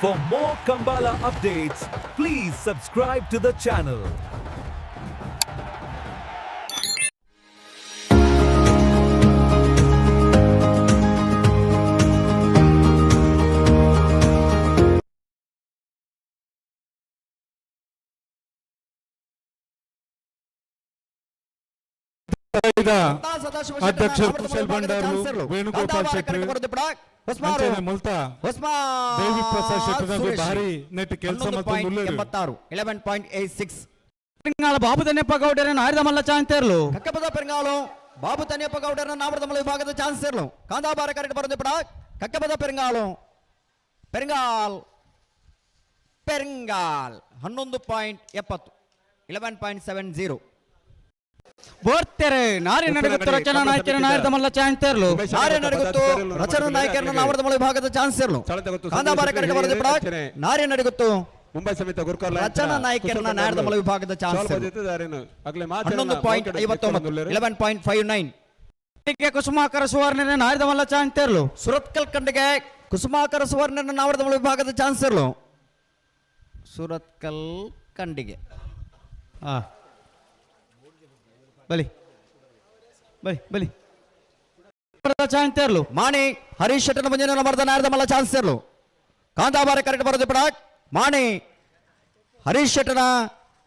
For more Kambala updates, please subscribe to the channel. అధ్యక్షుడు కుశల్ భండారు వేణుగోపాల్ శెట్టి ಉಸ್ಮಾನ್ ಮುಲ್ತಾ ಉಸ್ಮಾನ್ ದೇವಿ ಪ್ರಸಾದ್ ಶೆಟ್ಟಿನವರು ಭಾರಿ net ಕೆಲಸ ಮಾಡ್ತಿದ್ದಾರೆ 11.86 ಪೆರಂಗಾಲ ಬಾಬು ತನ್ನೆಪ್ಪ ಗೌಡರನ್ನು ಆರಿದ ಮಲ್ಲ ಚಾಂತೇರ್ಲು ಕಕ್ಕಪದ ಪೆರಂಗಾಲು ಬಾಬು ತನ್ನೆಪ್ಪ ಗೌಡರನ್ನು ಆಮರದ ಮಲ್ಲ ವಿಭಾಗದ ಚಾನ್ಸೇರ್ಲು ಕಾಂದಾಬಾರ ಕರೆಕ್ಟ್ ಬರೆದು ಬಿಡ ಕಕ್ಕಪದ ಪೆರಂಗಾಲು ಪೆರಂಗಾಲ್ ಪೆರಂಗಾಲ್ ಹನ್ನೊಂದು ಪಾಯಿಂಟ್ ಎಪ್ಪತ್ತು ಇಲೆವೆನ್ ಪಾಯಿಂಟ್ ಸೆವೆನ್ ಜೀರೋ ಬೋರ್ತೆರೆ. ನಾರಿ ನಡುಗುತ್ತ ರಚನಾ ನಾಯಕರನ ಆಯುಧ ಮಲ್ಲ ಚಾಂತೇರ್ಲು ನಾರ್ಯ ನಡೆಗುತ್ತು ರಚನಾ ನಾಯಕರನ್ನ ನಾಮರದ ಮಲ ವಿಭಾಗದ ಚಾನ್ಸ್ ಇರಲು ಕಾಂದಾಬಾರ ಕರೆಕ್ಟ್ ಬರೋದು ಬಿಡಾ ನಾರ್ಯ ನಡೆಗುತ್ತು. ಮುಂಬೈ ಸಮಿತ ಗುರುಕರ್ ರಚನಾ ನಾಯಕರನ್ನ ನಾರದ ಮಲ ವಿಭಾಗದ ಚಾನ್ಸ್ ಹನ್ನೊಂದು ಪಾಯಿಂಟ್ ಐವತ್ತೊಂಬತ್ತು eleven point five nine Kusumakara ಸುವರ್ಣನ ಆಯುಧ ಮಲ್ಲ ಚಾಂತೇರ್ಲು ಸುರತ್ಕಲ್ ಕಂಡಿಗೆ ಕುಸುಮಾಕರ ಸುವರ್ಣನ ನಾವರದ ಮಲ ವಿಭಾಗದ ಚಾನ್ಸ್ ಇರಲು ಸುರತ್ಕಲ್ ಕಂಡಿಗೆ ಆ. ಬಲಿ. ಬಲಿ ಬಲಿ. ಚಾಂತೇರ್ಲು ಮಾಣಿ, ಹರೀಶ್ ಶೆಟ್ಟನ ಮುಂಜಾನೆ ನಂಬರ್ದ ನಾರದ ಮಲ್ಲ ಚಾನ್ಸ್ ಇರಲು ಕಾಂತಾಬಾರ ಕರೆಕ್ಟ್ ಬರೋದು ಪಡ ಮಾಣಿ, ಹರೀಶ್ ಶೆಟ್ಟನ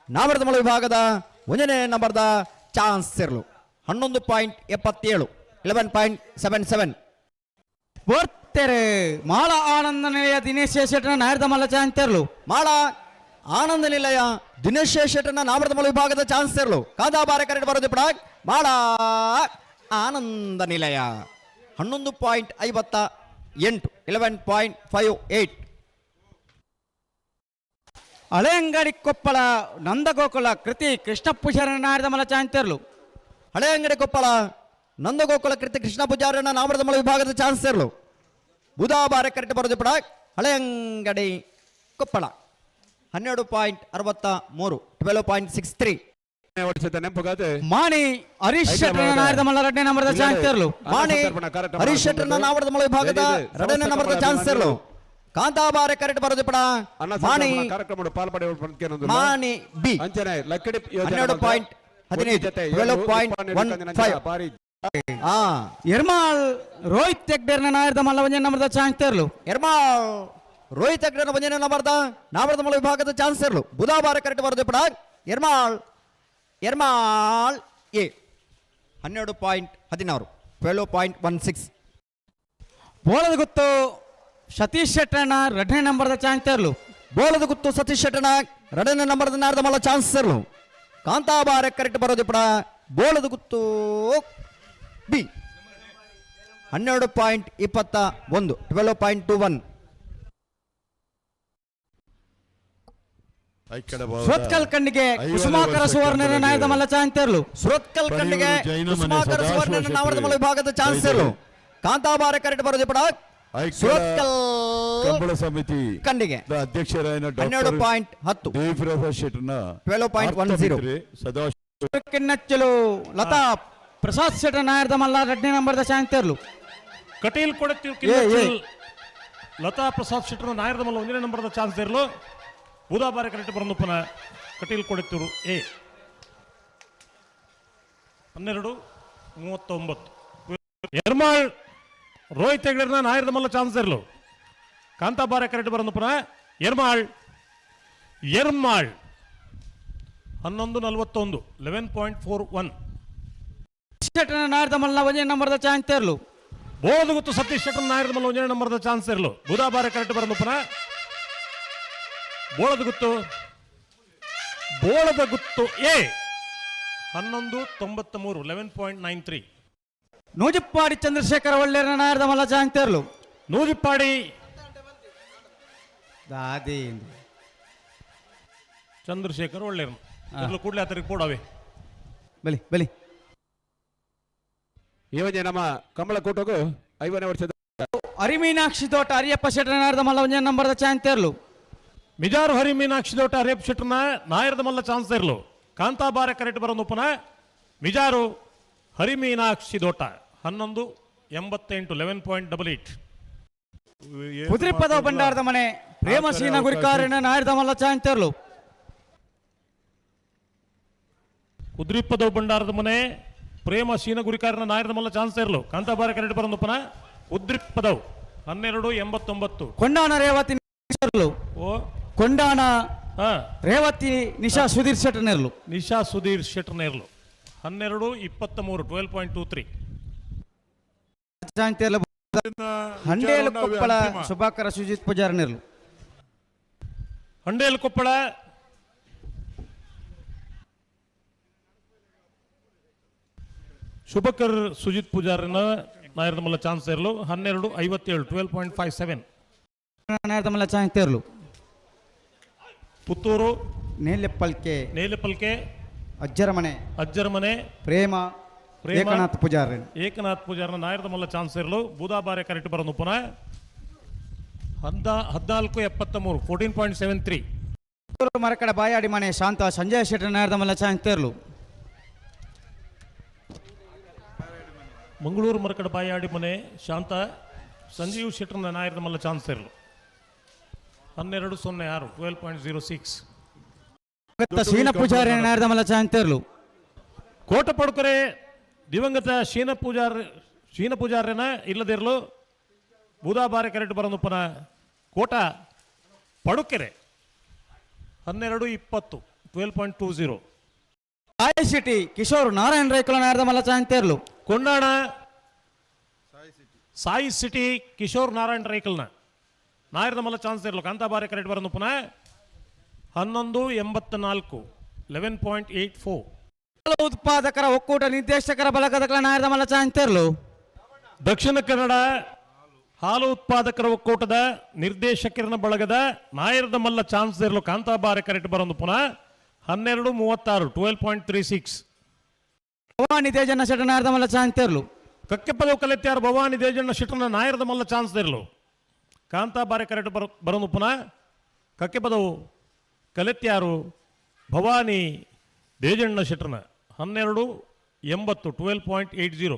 ನಾಮರದ ಮಲ ವಿಭಾಗದ ಮುಂಜಾನೆ ನಂಬರ್ದ ಚಾನ್ಸ್ ಇರಲು ಹನ್ನೊಂದು ಪಾಯಿಂಟ್ ಎಪ್ಪತ್ತೇಳು ಇಲೆವೆನ್ ಪಾಯಿಂಟ್ ಸೆವೆನ್ ಸೆವೆನ್ ಬೋರ್ತೆರೆ. ಮಾಳ ಆನಂದ ನಿಲಯ ದಿನೇಶ್ ಶೆಟ್ಟನ ಆಯುಧ ಮಲ್ಲ ಚಾನ್ಸ್ ತೆರಲು. ಮಾಳ ಆನಂದ ನಿಲಯ ದಿನೇಶ್ ಶೆಟ್ಟನ ನಾಮರದ ಮಲ ವಿಭಾಗದ ಚಾನ್ಸ್ ಇರಲು ಕಾದಾಬಾರ ಕರೆಕ್ಟ್ ಬರೋದು ಬಿಡ ಮಾಳ ಆನಂದ ನಿಲಯ ಹನ್ನೊಂದು ಪಾಯಿಂಟ್ ಐವತ್ತ ಎಂಟು eleven point five eight Haleyangadi Koppala Nandagokula Kriti Krishnappa ಶರಣ ಆಯುಧ ಮಲ್ಲ ಚಾಂತೇರ್ಲು ಹಳೆ ಅಂಗಡಿ ಕೊಪ್ಪಳ ನಂದಗೋಕುಲ ಕೃತಿ ಕೃಷ್ಣ ಪೂಜಾರನ ನಾಮರದ ಮಲ ವಿಭಾಗದ ಚಾನ್ಸ್ ಇರಲು ಬುಧವಾರ ಕರೆಕ್ಟ್ ಬರೋದು ಬಿಡ ಹಳೆ ಅಂಗಡಿ ಕೊಪ್ಪಳ ಹನ್ನೆರಡು ಪಾಯಿಂಟ್ ಅರವತ್ತ ಮೂರು ಟ್ವೆಲ್ ಪಾಯಿಂಟ್ ಸಿಕ್ಸ್ ತ್ರೀ ವರ್ಷದ ನೆಂಪುಗಾದೆ ಮಾಣಿ ಹರೀಶ್ ಮಲ್ಲ ಎರಡನೇ ನಂಬರ್ದ ಚಾಂತೇರ್ಲು ಮಾಣಿ ಹರೀಶ್ ಶೆಟ್ಟರ್ನ ಮಲ ವಿಭಾಗದ ಎರಡನೇ ನಂಬರ್ದ ಚಾನ್ಸ್ ತೆರಲು ಕಾಂತಾಬಾರ ಕರೆಕ್ಟ್ ಬರೋದು ಪಡ. ಮಾಣಿ ಕಾರ್ಯಕ್ರಮ ಪಾಲ್ಪಡೆ ಮಾಣಿ ಬಿ. ಲಕ್ಕಡಿ ಹನ್ನೆರಡು ಪಾಯಿಂಟ್ ಹದಿನೈದು, 12.15. ಬಾರಿ ಆ ಎರ್ಮಾಳ್ ರೋಹಿತ್ ತೆಗ್ಡೇರ್ನ ಆಯುಧ ಮಲ್ಲ ಒಂದೇ ಚಾನ್ಸ್ ತೆರಲು ಎರ್ಮಾಳ್ ರೋಹಿತ್ ಅಗ್ರನ ಬಂಜನ ನಂಬರ್ದ? ನಾಮರದ ಮಲ ವಿಭಾಗದ ಚಾನ್ಸ್ ಇರಲು ಬುಧವಾರ ಕರೆಕ್ಟ್ ಬರೋದು ಪಡ ಎರ್ಮಾಳ್ ಎರ್ಮಾಳ್ ಎ. ಹನ್ನೆರಡು ಪಾಯಿಂಟ್ ಹದಿನಾರು. Twelve point one six. ಬೋಳದ ಗುತ್ತು ಸತೀಶ್ ಶೆಟ್ಟನ ಎರಡನೇ ನಂಬರ್ದ ಚಾನ್ಸರ್ಲು ಬೋಲದ ಗುತ್ತು ಸತೀಶ್ ಶೆಟ್ಟನ ಎರಡನೇ ನಂಬರ್ದ ನಾರದ ಮಲ ಚಾನ್ಸರ್ಲು ಕಾಂತಾಬಾರ ಕರೆಕ್ಟ್ ಬರೋದು ಪಡ ಬೋಲದ ಗುತ್ತು ಬಿ. ಹನ್ನೆರಡು ಪಾಯಿಂಟ್ ಇಪ್ಪತ್ತ ಒಂದು. Twelve point two one. ಸ್ವತ್ಕಲ್ ಕಣ್ಣಿಗೆ ಕುಸುಮಾಕರ ಸುವರ್ಣನ ನಾಯದ ಮಲ್ಲ ಚಾಂತೇರ್ಲು. ಸುರತ್ಕಲ್ ಕಣ್ಣಿಗೆ ಕುಸುಮಾಕರ ಸುವರ್ಣನ ನಾವರದ ಮಲ್ಲ ವಿಭಾಗದ ಚಾನ್ಸ್ ಇರಲು ಕಾಂತಾಬಾರ ಕರೆಕ್ಟ್ ಬರೋದು ಪಡ ಸುರತ್ಕಲ್ ಕಂಬಳ ಸಮಿತಿ. ಕಣ್ಣಿಗೆ. ಅಧ್ಯಕ್ಷರಾಯನ ಹನ್ನೆರಡು ಪಾಯಿಂಟ್ ಹತ್ತು. ದೇವಿರಾಜ ಶೆಟ್ಟರ್ನ 12.10. ಸದಾ ಕಿನ್ನಚ್ಚಲು ಲತಾ ಪ್ರಸಾದ್ ಶೆಟ್ಟರ್ ನಾಯರ್ದ ಮಲ್ಲ ಎರಡನೇ ನಂಬರ್ದ ದ ಕಟೀಲ್ ಕೊಡತ್ತೀವಿ ಕಟೀಲ್ ಏ. ಲತಾ ಪ್ರಸಾದ್ ಶೆಟ್ಟರ್ ನಾಯರದ ಮಲ್ಲ ಒಂದನೇ ನಂಬರ್ದ ಚಾನ್ಸ್ ಇರಲು ಬುಧ ಕರೆಕ್ಟ್ ಬರಂದಪ್ಪನ ಕಟೀಲ್ ಕೊಡತ್ತೂರು ಎ. ಹನ್ನೆರಡು ಮೂವತ್ತೊಂಬತ್ತು. ಎರ್ಮಾಳ್ ರೋಹಿತ್ ಹೆಗ್ಡರ್ನ ನಾಯರದ ಮಲ್ಲ ಚಾನ್ಸ್ ಇರಲು. ಕಾಂತಾಬಾರ ಕರೆಕ್ಟ್ ಬರಂದಪ್ಪನ ಎರ್ಮಾಳ್ ಎರ್ಮಾಳ್ ಹನ್ನೊಂದು ನಲವತ್ತೊಂದು ಲೆವೆನ್ ಪಾಯಿಂಟ್ ಫೋರ್ ಒನ್ ಶೆಟ್ಟನ ಆಯುಧ ಮಲ್ಲ ಒಂದೇ ನಂಬರ್ದ ಚಾನ್ಸ್ ಬೋಳದ ಗೊತ್ತು ಸತೀಶ್ ಶೆಟ್ಟರ್ ನಾಯರದ ಮಲ್ಲ ಒಂದೇ ನಂಬರ್ದ ಚಾನ್ಸ್ ಇರಲು ಬುಧಾಬಾರ ಕರೆಕ್ಟ್ ಕರೆಕ್ಟ್ ಬರಂದುಪ್ಪನ ಬೋಳದ ಗುತ್ತು. ಬೋಳದ ಗುತ್ತು ಎ. ಹನ್ನೊಂದು ತೊಂಬತ್ತ ಮೂರು eleven point nine three Nujippadi Chandrashekhara ಒಳ್ಳೆಯ ನಾಯರದ ಮಲ್ಲ ಚಾಂತೇರ್ಲು ನೂಜಿಪ್ಪಾಡಿ. ದಾದಿ ಚಂದ್ರಶೇಖರ್ ಒಳ್ಳೆಯರು ಇರ್ಲು ಕೂಡಲೇ ಆತರಿಗೆ ಕೂಡವೆ ಅವೆ. ಬಲಿ ಬಲಿ. ಯೋಜನೆ ನಮ್ಮ ಕಮಲ ಕೂಟಗೂ ಐವನೇ ವರ್ಷದ ಅರಿಮೀನಾಕ್ಷಿ ತೋಟ ಅರಿಯಪ್ಪ ಶೆಟ್ಟರ ನಾಯರದ ಮಲ್ಲ ಒಂದೇ ನಂಬರ್ದ ಚಾಂತೇರ್ಲು ಮಿಜಾರು ಹರಿ ಮೀನಾಕ್ಷಿ ದೋಟ ರೇಪ್ ಶೆಟ್ರನ ನಾಯರದ ಮಲ್ಲ ಚಾನ್ಸ್ ಇರಲು ಕಾಂತಾಬಾರ ಕರೆಕ್ಟ್ ಬರಂದುಪ್ಪನ ಮಿಜಾರು ಹರಿ ಮೀನಾಕ್ಷಿ ದೋಟ ಹನ್ನೊಂದು ಎಂಬತ್ತೆಂಟು ಲೆವೆನ್ ಪಾಯಿಂಟ್ ಡಬಲ್ ಏಟ್ ಕುದುರೆಪದ ಭಂಡಾರದ ಮನೆ ಪ್ರೇಮಸೀನ ಗುರಿಕಾರನ ನಾಯರ್ದ ಮಲ್ಲ ಚಾಂತರ್ಲು ಉದ್ರಿಪ್ಪದವು ಬಂಡಾರದ ಮನೆ ಪ್ರೇಮ ಶೀನ ಗುರಿಕಾರನ ನಾಯರದ ಮಲ್ಲ ಚಾನ್ಸ್ ಇರಲು ಕಾಂತಾಬಾರ ಕರೆಕ್ಟ್ ಬರೋದಪ್ಪನ ಉದ್ರಿಪ್ಪದವು ಹನ್ನೆರಡು ಎಂಬತ್ತೊಂಬತ್ತು ಕೊಂಡಾನ ರೇವತಿ ನಿಶರ್ಲು ಓ ಕೊಂಡಾನ ಹಾ. ರೇವತಿ ನಿಶಾ ಸುಧೀರ್ ಶೆಟ್ಟನೆರ್ಲು ನಿಶಾ ಸುಧೀರ್ ಶೆಟ್ರ್ನೇರ್ಲು ಹನ್ನೆರಡು ಇಪ್ಪತ್ತ ಮೂರು twelve point two three Handel Koppala Subhakara Sujith ಪೂಜಾರನೇರ್ಲು Handel Koppala. Shubhakar Sujith ಪೂಜಾರಿನ ನಾಯರ್ದಮಲ್ಲ ಚಾನ್ಸ್ ಇರಲು ಹನ್ನೆರಡು ಐವತ್ತೇಳು ಟ್ವೆಲ್ ಪಾಯಿಂಟ್ ಫೈವ್ ಸೆವೆನ್ ನಾಯರ್ದಮಲ್ಲ ಚಾನ್ಸ್ ಚಾಂತರ್ಲು ಪುತ್ತೂರು ನೇಲೆಪ್ಪಲ್ಕೆ ನೇಲೆಪಲ್ಕೆ ಅಜ್ಜರಮನೆ ಅಜ್ಜರ ಮನೆ ಪ್ರೇಮ ಪ್ರೇಮ. ಏಕನಾಥ್ ಪೂಜಾರನ್ ಏಕನಾಥ್ ಪೂಜಾರನ ನಾಯರದ ಮಲ್ಲ ಚಾನ್ಸ್ ಇರಲು ಬೂದಾಬಾರೆ ಕರೆಕ್ಟ್ ಬರೋದು ಪುನಃ. ಹದ್ದ ಹದಿನಾಲ್ಕು ಎಪ್ಪತ್ತ ಮೂರು ಫೋರ್ಟೀನ್ ಪಾಯಿಂಟ್ ಸೆವೆನ್ ತ್ರೀ ಮರಕಡ ಬಾಯಾಡಿ ಮನೆ ಶಾಂತ ಸಂಜಯ್ ಶೆಟ್ಟಿ ನಾಯರದ ಮಲ್ಲ ಚಾಂತರ್ಲು ಮಂಗಳೂರು ಮರಕಡ ಬಾಯಾಡಿ ಮನೆ ಶಾಂತ ಸಂಜೀವ್ ಶೆಟ್ಟರ್ನ ನಾಯರದ ಮಲ್ಲ ಚಾನ್ಸ್ ಇರಲು. ಹನ್ನೆರಡು ಸೊನ್ನೆ ಆರು twelve point zero six Sheena Poojari ಅಂತಿರ್ಲು ಮಲ್ಲ ಚಾಂತರ್ಲು ಕೋಟ ಪಡುಕರೆ ದಿವಂಗತ ಶೀನ ಪೂಜಾರ ಶೀನ ಪೂಜಾರ್ಯನ ಇಲ್ಲದಿರಲು ಬೂದಾಬಾರೆ ಕರೆಕ್ಟ್ ಬರೋದಪ್ಪನ ಪುನಃ ಕೋಟ ಪಡುಕೆರೆ ಹನ್ನೆರಡು ಇಪ್ಪತ್ತು twelve point two zero Sai city Kishore Narayana ರೈಕುಲ ನಾಯರ್ದ ಮಲ್ಲ ಚಾಂತರ್ಲು ಕೊಂಡಾಣ ಸಾಯಿ ಸಿಟಿ ಕಿಶೋರ್ ನಾರಾಯಣ ರೈಕಲ್ನ. ನಾಯರದ ಮಲ್ಲ ಚಾನ್ಸ್ ಇರಲು. ಕಾಂತಾಬಾರೆ ಕರೆಕ್ಟ್ ಬರೋದು ಪುನಃ. ಹನ್ನೊಂದು ಎಂಬತ್ತ ನಾಲ್ಕು ಲೆವೆನ್ ಪಾಯಿಂಟ್ ಏಯ್ಟ್ ಫೋರ್ ಹಾಲು ಉತ್ಪಾದಕರ ಒಕ್ಕೂಟ ನಿರ್ದೇಶಕರ ಬಳಗದ ನಾಯರ್ದ ಮಲ್ಲ ಚಾಂತರ್ಲು ದಕ್ಷಿಣ ಕನ್ನಡ ಹಾಲು ಉತ್ಪಾದಕರ ಒಕ್ಕೂಟದ ನಿರ್ದೇಶಕರನ ಬಳಗದ ನಾಯರದ ಮಲ್ಲ ಚಾನ್ಸ್ ಇರಲು. ಕಾಂತಾಬಾರೆ ಕರೆಕ್ಟ್ ಬರೋದು ಪುನಃ. ಹನ್ನೆರಡು ಮೂವತ್ತಾರು twelve point three six Bhavani ದೇಜಣ್ಣ ಶೆಟ್ಟ ನಾಯರ್ದ ಮಲ್ಲ ಚಾಂತರ್ಲು ಕಕ್ಕೆಪದವು ಕಲೆತ್ಯಾರು ಭವಾನಿ ದೇಜಣ್ಣ ಶೆಟ್ಟನ ನಾಯರದ ಮಲ್ಲ ಚಾನ್ಸ್ ಇರಲು. ಕಾಂತಾಬಾರೆ ಕರೆಕ್ಟ್ ಬರ ಬರೋನು ಪುನಃ. ಕಕ್ಕೆಪದವು ಕಲೆತ್ಯಾರು ಭವಾನಿ ದೇಜಣ್ಣ ಶೆಟ್ರನ ಹನ್ನೆರಡು ಎಂಬತ್ತು ಟ್ವೆಲ್ ಪಾಯಿಂಟ್ ಏಯ್ಟ್ ಜೀರೋ